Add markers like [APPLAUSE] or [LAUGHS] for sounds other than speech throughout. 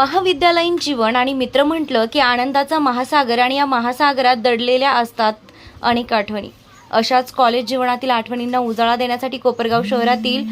महाविद्यालयीन जीवन आणि मित्र म्हटलं की आनंदाचा महासागर आणि या महासागरात दडलेल्या असतात अनेक आठवणी. अशाच कॉलेज जीवनातील आठवणींना उजाळा देण्यासाठी कोपरगाव शहरातील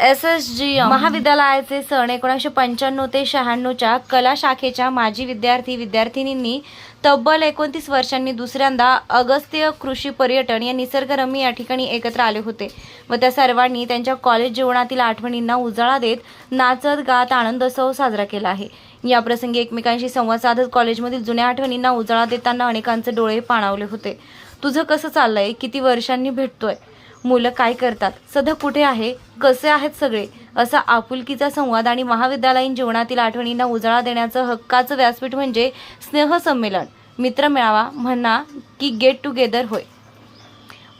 एस एस जी महाविद्यालयाचे सण एकोणीसशे पंच्याण्णव ते शहाण्णवच्या कला शाखेच्या माजी विद्यार्थी विद्यार्थिनींनी तब्बल एकोणतीस वर्षांनी दुसऱ्यांदा अगस्त्य कृषी पर्यटन या निसर्गरम्य या ठिकाणी एकत्र आले होते. व त्या सर्वांनी त्यांच्या कॉलेज जीवनातील आठवणींना उजाळा देत नाचत गात आनंदोत्सव साजरा केला आहे. या प्रसंगी एकमेकांशी संवाद साधत कॉलेजमधील जुन्या आठवणींना उजाळा देताना अनेकांचे डोळे पाणावले होते. तुझं कसं चाललंय? किती वर्षांनी भेटतोय? मुलं काय करतात? सध्या कुठे आहे? कसे आहेत सगळे? असा आपुलकीचा संवाद आणि महाविद्यालयीन जीवनातील आठवणींना उजाळा देण्याचं हक्काचं व्यासपीठ म्हणजे स्नेहसंमेलन. मित्र मिळावा म्हणा की गेट टुगेदर होय.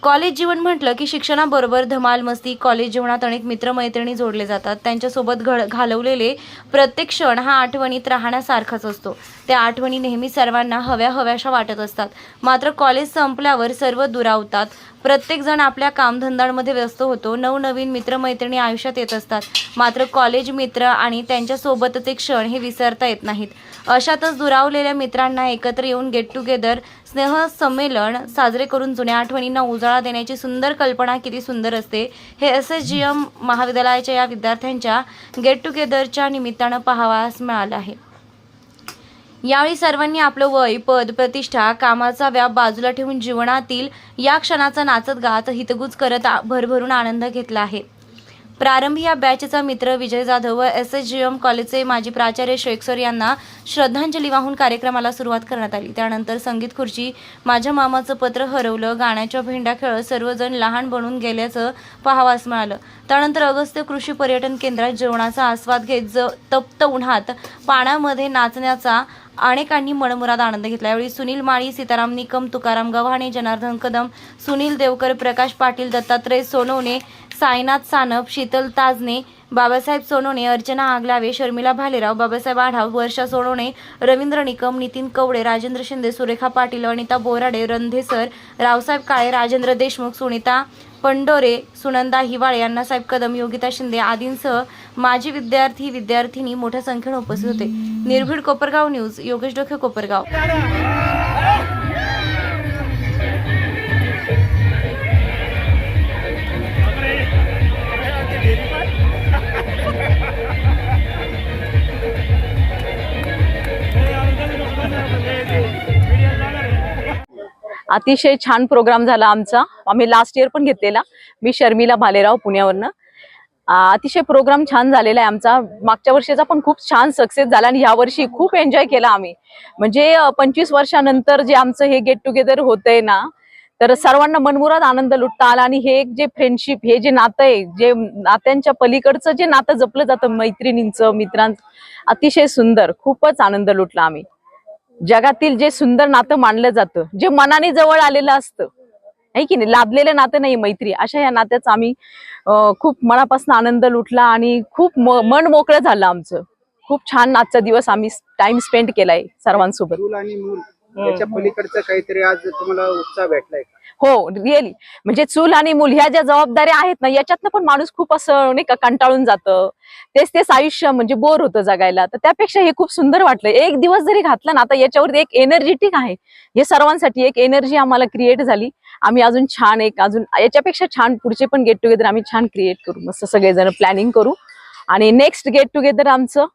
कॉलेज जीवन म्हटलं की शिक्षणाबरोबर धमाल मस्ती कॉलेज जीवनात अनेक मित्रमैत्रिणी जोडले जातात. त्यांच्यासोबत घड घालवलेले प्रत्येक क्षण हा आठवणीत राहण्यासारखाच असतो. त्या आठवणी नेहमी सर्वांना हव्या हव्याशा वाटत असतात. मात्र कॉलेज संपल्यावर सर्व दुरावतात. प्रत्येकजण आपल्या कामधंद्यांमध्ये व्यस्त होतो. नवनवीन मित्रमैत्रिणी आयुष्यात येत असतात. मात्र कॉलेज मित्र आणि त्यांच्यासोबतचे क्षण हे विसरता येत नाहीत. अशातच दुरावलेल्या मित्रांना एकत्र येऊन गेट टुगेदर स्नेहसंमेलन साजरे करून जुन्या आठवणींना उजाळा देण्याची सुंदर कल्पना किती सुंदर असते. हे एस एस जी एम महाविद्यालयाच्या या विद्यार्थ्यांच्या गेट टुगेदरच्या निमित्तानं पाहावास मिळालं आहे. यावेळी सर्वांनी आपलं वय पद प्रतिष्ठा कामाचा व्याप बाजूला ठेवून जीवनातील या क्षणाचा नाचत गात हितगुज करत भरभरून आनंद घेतला आहे. प्रारंभी या बॅचचा मित्र विजय जाधव व एस एस जी एम कॉलेजचे माजी प्राचार्य शेख सर यांना श्रद्धांजली वाहून कार्यक्रमाला सुरुवात करण्यात आली. त्यानंतर संगीत खुर्ची माझ्या मामाचं पत्र हरवलं गाण्याच्या भेंड्या खेळ सर्वजण लहान बनून गेल्याचं पाहावास मिळालं. त्यानंतर अगस्त्य कृषी पर्यटन केंद्रात जेवणाचा आस्वाद घेत ज तप्त उन्हात पाण्यामध्ये नाचण्याचा अनेकांनी मनमुराद आनंद घेतला. यावेळी सुनील माळी सीताराम निकम तुकाराम गव्हाणे जनार्दन कदम सुनील देवकर प्रकाश पाटील दत्तात्रय सोनवणे साईनाथ सानप शीतल ताजने बाबासाहेब सोनवणे अर्चना आगलावे शर्मिला भालेराव बाबासाहेब आढाव वर्षा सोनवणे रवींद्र निकम नितीन कवडे राजेंद्र शिंदे सुरेखा पाटील अनिता बोराडे रंधेसर रावसाहेब काळे राजेंद्र देशमुख सुनीता पंडोरे सुनंदा हिवाळे अण्णासाहेब कदम योगिता शिंदे आदींसह माजी विद्यार्थी विद्यार्थिनी मोठ्या संख्येने उपस्थित होते. निर्भीड कोपरगाव न्यूज योगेश डोखे कोपरगाव. अतिशय छान प्रोग्राम झाला आमचा. आम्ही लास्ट इयर पण घेतलेला. मी शर्मिला भालेराव पुण्यावरनं. अतिशय प्रोग्राम छान झालेला आहे आमचा. मागच्या वर्षीचा पण खूप छान सक्सेस झाला आणि या वर्षी खूप एन्जॉय केला आम्ही. म्हणजे पंचवीस वर्षानंतर जे आमचं हे गेट टुगेदर होतंय ना तर सर्वांना मनमुराद आनंद लुटता आला आणि हे एक जे फ्रेंडशिप हे जे नातं आहे जे नात्यांच्या पलीकडचं जे नातं जपलं जातं मैत्रिणींचं मित्रांचं अतिशय सुंदर खूपच आनंद लुटला आम्ही. जगातील जे सुंदर नातं मानलं जातं जे मनाने जवळ आलेलं असतं आहे की नाही? लाभलेलं नातं नाही मैत्री. अशा या नात्याचा आम्ही खूप मनापासून आनंद लुटला आणि खूप मन मोकळं झालं आमचं. खूप छान आजचा दिवस आम्ही टाइम स्पेंड केलाय सर्वांसोबत. आणि मूल याच्या पलीकडचं काहीतरी आज तुम्हाला उत्साह भेटलाय हो रिअली म्हणजे चूल आणि मूल ह्या ज्या जबाबदाऱ्या आहेत ना याच्यातनं पण माणूस खूप असं नाही का कंटाळून जातं. तेच तेच आयुष्य म्हणजे बोर होतं जगायला. तर त्यापेक्षा हे खूप सुंदर वाटलं. एक दिवस जरी घातला ना आता याच्यावरती एक एनर्जेटिक आहे. हे सर्वांसाठी एक एनर्जी आम्हाला क्रिएट झाली. आम्ही अजून छान एक अजून याच्यापेक्षा छान पुढचे पण गेट टुगेदर आम्ही छान क्रिएट करू. मस्त सगळेजण प्लॅनिंग करू. आणि नेक्स्ट गेट टुगेदर आमचं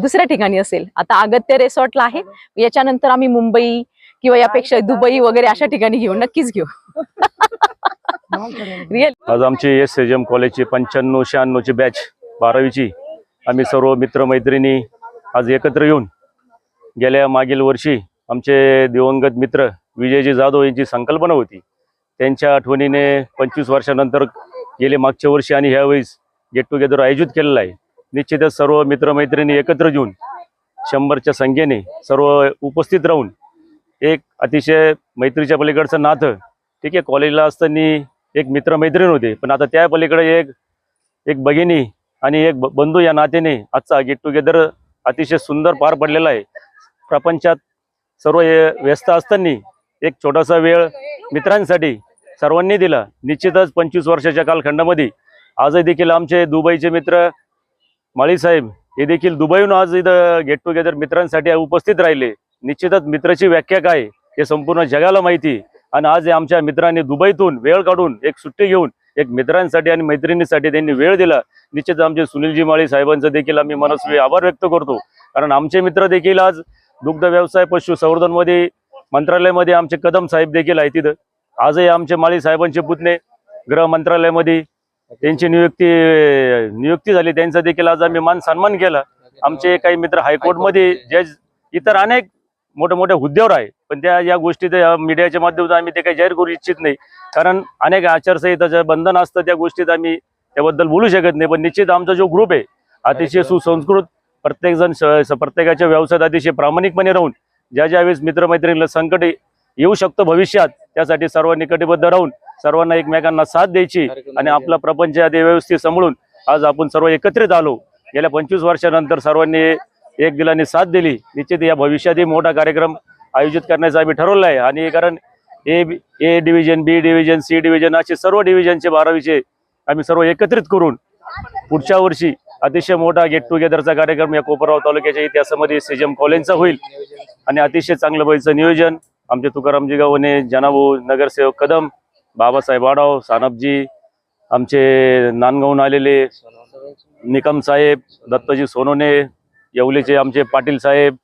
दुसऱ्या ठिकाणी असेल. आता अगत्य रिसॉर्टला आहे. याच्यानंतर आम्ही मुंबई किंवा यापेक्षा दुबई वगैरे अशा ठिकाणी घेऊ नक्कीच घेऊ. [LAUGHS] रिअल आज आमची एस एज एम कॉलेजची पंच्याण्णव शहाण्णवची बॅच बारावीची. आम्ही सर्व मित्रमैत्रिणी आज एकत्र येऊन गेल्या मागील वर्षी आमचे दिवंगत मित्र विजयजी जाधव यांची संकल्पना होती. त्यांच्या आठवणीने पंचवीस वर्षानंतर गेले मागच्या वर्षी आणि ह्यावेळेस गेट टुगेदर आयोजित केलेलं आहे. निश्चितच सर्व मित्रमैत्रिणी एकत्र येऊन शंभरच्या संख्येने सर्व उपस्थित राहून एक अतिशय मैत्रीच्या पलीकडचं नातं. ठीक आहे कॉलेजला असताना एक मित्रमैत्रीण होते. पण आता त्या पलीकडे एक एक भगिनी आणि एक ब- बंधू या नात्याने आजचा गेट टुगेदर अतिशय सुंदर पार पडलेला आहे. प्रपंचात सर्व व्यस्त असताना एक छोटासा वेळ मित्रांसाठी सर्वांनी दिला. निश्चितच पंचवीस वर्षाच्या कालखंडामध्ये. आजही देखील आमचे दुबईचे मित्र माळीसाहेब हे देखील दुबईहून आज इथं गेट टुगेदर मित्रांसाठी उपस्थित राहिले. निश्चितच मित्राची व्याख्या काय हे संपूर्ण जगाला माहिती. आणि आज आमच्या मित्रांनी दुबईतून वेळ काढून एक सुट्टी घेऊन एक मित्रांसाठी आणि मैत्रिणीसाठी त्यांनी वेळ दिला. निश्चित आमचे सुनीलजी माळी साहेबांचं देखील आम्ही मनस्वी आभार व्यक्त करतो. कारण आमचे मित्र देखील आज दुग्ध व्यवसाय पशु संवर्धनमध्ये मंत्रालयामध्ये आमचे कदम साहेब देखील आहेत तिथं. आजही आमचे माळी साहेबांचे पुतणे गृह मंत्रालयामध्ये त्यांची नियुक्ती नियुक्ती झाली. त्यांचा देखील आज आम्ही मान सन्मान केला. आमचे काही मित्र हायकोर्टमध्ये. जज इतर अनेक मोठ्या मोठ्या हुद्द्यावर आहे. पण त्या या गोष्टी मीडियाच्या माध्यमातून आम्ही ते काही जाहीर करू इच्छित नाही. कारण अनेक आचारसंहिताचं बंधन असतं त्या गोष्टीत आम्ही त्याबद्दल बोलू शकत नाही. पण निश्चित आमचा जो ग्रुप आहे अतिशय सुसंस्कृत प्रत्येकजण प्रत्येकाच्या व्यवसायात अतिशय प्रामाणिकपणे राहून ज्या ज्या वेळेस मित्रमैत्रिणीला संकट येऊ शकतं भविष्यात त्यासाठी सर्वांनी कटिबद्ध राहून सर्वांना एकमेकांना साथ द्यायची आणि आपला प्रपंच व्यवस्थित सांभाळून आज आपण सर्व एकत्रित आलो. गेल्या पंचवीस वर्षानंतर सर्वांनी एक दिलाने साथ दिली. निश्चित या भविष्यातही मोठा कार्यक्रम आयोजित करण्याचं आम्ही ठरवलं आहे आणि कारण A A division B division C division असे सर्व डिव्हिजनचे बारावीचे आम्ही सर्व एकत्रित करून पुढच्या वर्षी अतिशय मोठा गेट टुगेदरचा कार्यक्रम या कोपरगाव तालुक्याच्या इतिहासामध्ये सेजम कॉलेजचा होईल. आणि अतिशय चांगलं पैचं नियोजन आमचे तुकारामजी गावने जनाभाऊ नगरसेवक कदम बाबासाहेब वाडाव सानपजी आमचे नांदगावून आलेले निकम साहेब दत्तजी सोनोने येवलेचे आमचे पाटील साहेब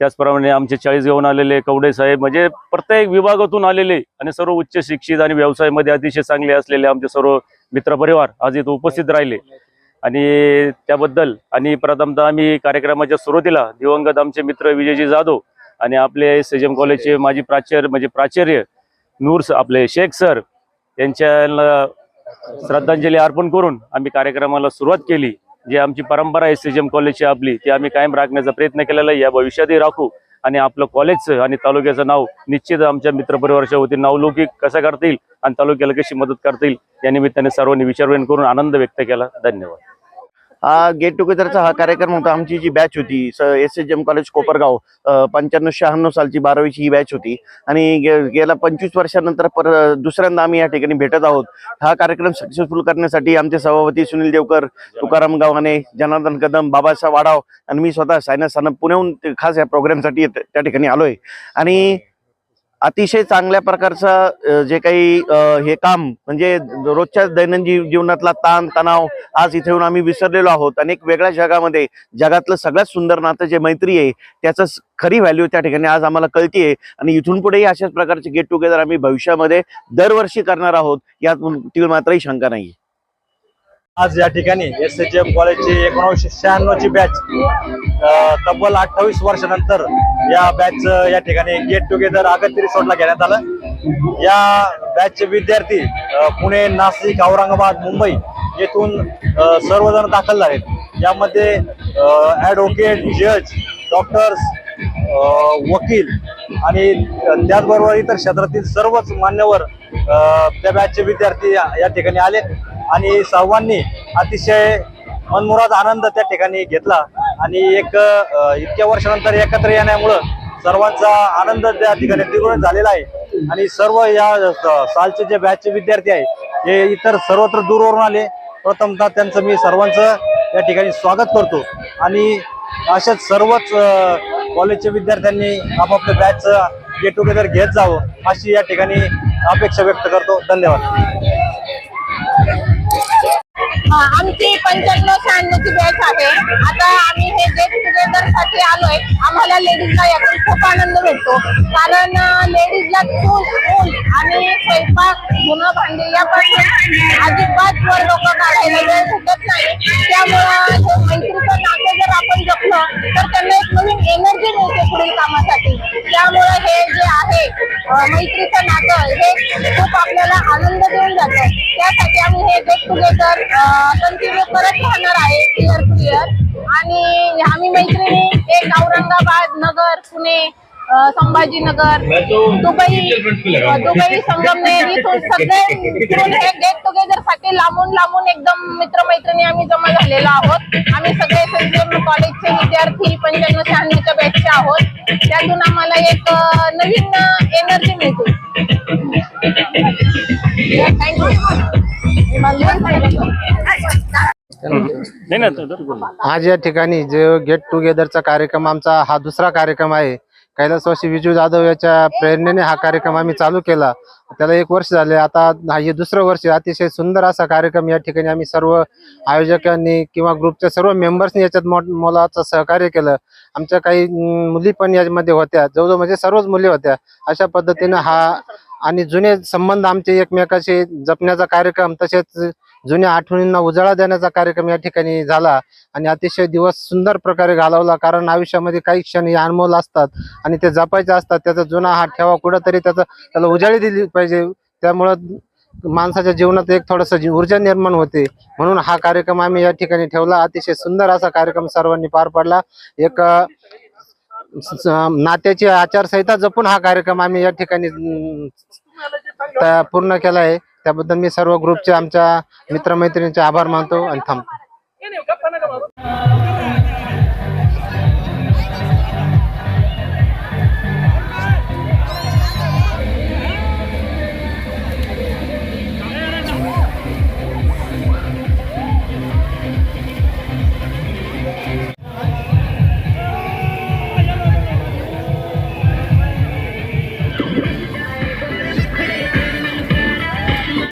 त्याचप्रमाणे आमचे चाळीस घेऊन आलेले कवडे साहेब म्हणजे प्रत्येक विभागातून आलेले आणि सर्व उच्च शिक्षित आणि व्यवसायामध्ये अतिशय चांगले असलेले आमचे सर्व मित्रपरिवार आज इथं उपस्थित राहिले. आणि त्याबद्दल आणि प्रथमतः आम्ही कार्यक्रमाच्या सुरुवातीला दिवंगत आमचे मित्र विजयजी जाधव आणि आपले सेजम कॉलेजचे माजी प्राचार्य म्हणजे प्राचार्य नूर आपले शेख सर यांच्या श्रद्धांजली अर्पण करून आम्ही कार्यक्रमाला सुरुवात केली. जी आमची परंपरा आहे सीजम कॉलेजची आपली ती आम्ही कायम राखण्याचा प्रयत्न केलेला आहे. या भविष्यातही राखू आणि आपलं कॉलेजचं आणि तालुक्याचं नाव निश्चित आमच्या मित्रपरिवाराच्या वतीने नावलौकिक कसं करता येईल आणि तालुक्याला कशी मदत करता येईल या निमित्ताने सर्वांनी विचारविन करून आनंद व्यक्त केला. धन्यवाद. हा गेट टुगेदरचा हा कार्यक्रम होता. आमची जी बॅच होती S H M college Kopargaon पंच्याण्णव शहाण्णव सालची बारावीची ही बॅच होती. आणि गेल्या पंचवीस वर्षानंतर पर दुसऱ्यांदा आम्ही या ठिकाणी भेटत आहोत. हा कार्यक्रम सक्सेसफुल करण्यासाठी आमचे सभापती सुनील देवकर तुकाराम गावाने जनार्दन कदम बाबासाहेब वाडाव आणि मी स्वतः सायना सानप पुण्याहून खास या प्रोग्रामसाठी त्या ठिकाणी आलोय. आणि अतिशय चांगल्या प्रकारचं जे काही हे काम म्हणजे रोजच्या दैनंदिन जीवनातला ताण तणाव आज इथे येऊन आम्ही विसरलेलो आहोत आणि एक वेगळ्या जगामध्ये जगातलं सगळ्यात सुंदर नातं जे मैत्री आहे त्याचं खरी व्हॅल्यू त्या ठिकाणी आज आम्हाला कळतीये. आणि इथून पुढेही अशाच प्रकारचे गेट टुगेदर आम्ही भविष्यामध्ये दरवर्षी करणार आहोत यात तीळ मात्रही शंका नाही आज या ठिकाणी एस एच एम कॉलेजची एकोणीसशे शहाण्णवची बॅच तब्बल अठ्ठावीस वर्षानंतर या बॅच या ठिकाणी गेट टुगेदर आगत रिसॉर्टला घेण्यात आलं. या बॅचचे विद्यार्थी पुणे नाशिक औरंगाबाद मुंबई येथून सर्वजण दाखल झालेत. यामध्ये ॲडव्होकेट जज डॉक्टर्स वकील आणि त्याचबरोबर इतर क्षेत्रातील सर्वच मान्यवर त्या बॅचचे विद्यार्थी या या ठिकाणी आले आणि सर्वांनी अतिशय मनमुराद आनंद त्या ठिकाणी घेतला. आणि एक इतक्या वर्षानंतर एकत्र येण्यामुळं सर्वांचा आनंद त्या ठिकाणी द्विगुणित झालेला आहे. आणि सर्व या स- सालचे जे बॅचचे विद्यार्थी आहे हे इतर सर्वत्र दूरवरून आले. प्रथमतः त्यांचं मी सर्वांचं या ठिकाणी स्वागत करतो. आणि अशाच सर्वच कॉलेजचे कॉलेजच्या विद्यार्थ्यांनी आपापल्या बॅचचं गेट टुगेदर घेत जावं अशी या ठिकाणी अपेक्षा व्यक्त करतो. धन्यवाद. आमची पंच्याण्णव शहाण्णवची बॅच आहे. आता आम्ही हे गेट टुगेदरसाठी आलोय आम्हाला लेडीजला यातून खूप आनंद भेटतो. कारण लेडीजला चूल ऊल आणि स्वयंपाक धुणं भांडी यापासून अजिबात वर लोक काढायला वेळ भेटत नाही. त्यामुळं हे मैत्रीचं नातं जर आपण जपलं तर त्यांना एक नवीन एनर्जी मिळते पुढील कामासाठी. त्यामुळं हे जे आहे मैत्रीचं नातं हे खूप आपल्याला आनंद देऊन जातं. त्यासाठी आम्ही हे गेट टुगेदर कंटिन्यू करत राहणार आहे क्लिअर क्लिअर आणि आम्ही मैत्रिणी एक औरंगाबाद नगर पुणे संभाजीनगर दुबई दुबई संगमनेर इथून [LAUGHS] सगळे मिळून हे गेट टुगेदरसाठी लांबून लांबून एकदम मित्रमैत्रिणी आम्ही जमा झालेलो आहोत. आम्ही सगळे संजय कॉलेजचे विद्यार्थी पंच्याण्णव शहाण्णवच्या बॅचचे आहोत. त्यातून आम्हाला एक नवीन एनर्जी मिळते. नाही ना तर- आज या ठिकाणी जे गेट टुगेदरचा कार्यक्रम आमचा हा दुसरा कार्यक्रम आहे. कैलासवासी विजू जाधव याच्या प्रेरणेने हा कार्यक्रम आम्ही चालू केला. त्याला एक वर्ष झाले. आता हा दुसरं वर्ष. अतिशय सुंदर असा कार्यक्रम या ठिकाणी आम्ही सर्व आयोजकांनी किंवा ग्रुपच्या सर्व मेंबर्सनी याच्यात मोठ मोलाचं सहकार्य केलं. आमच्या काही मुली पण यामध्ये होत्या. जवळजवळ म्हणजे सर्वच मुली होत्या. अशा पद्धतीनं हा आणि जुने संबंध आमचे एकमेकाशी जपण्याचा कार्यक्रम तसेच जुन्या आठवणींना उजाळा देण्याचा कार्यक्रम या ठिकाणी झाला. आणि अतिशय दिवस सुंदर प्रकारे घालवला कारण आयुष्यामध्ये काही क्षण हे अनमोल असतात आणि ते जपायचे असतात. त्याचा जुना हा ठेवा कुठंतरी त्याचा त्याला उजाळी दिली पाहिजे. त्यामुळं माणसाच्या जीवनात एक थोडस ऊर्जा निर्माण होते. म्हणून हा कार्यक्रम आम्ही या ठिकाणी ठेवला. अतिशय सुंदर असा कार्यक्रम सर्वांनी पार पाडला. एक स- नात्याची आचारसंहिता जपून हा कार्यक्रम आम्ही या ठिकाणी त्या पूर्ण केला आहे. त्याबद्दल मी सर्व ग्रुपचे आमच्या मित्रमैत्रिणींचे आभार मानतो आणि थांबतो.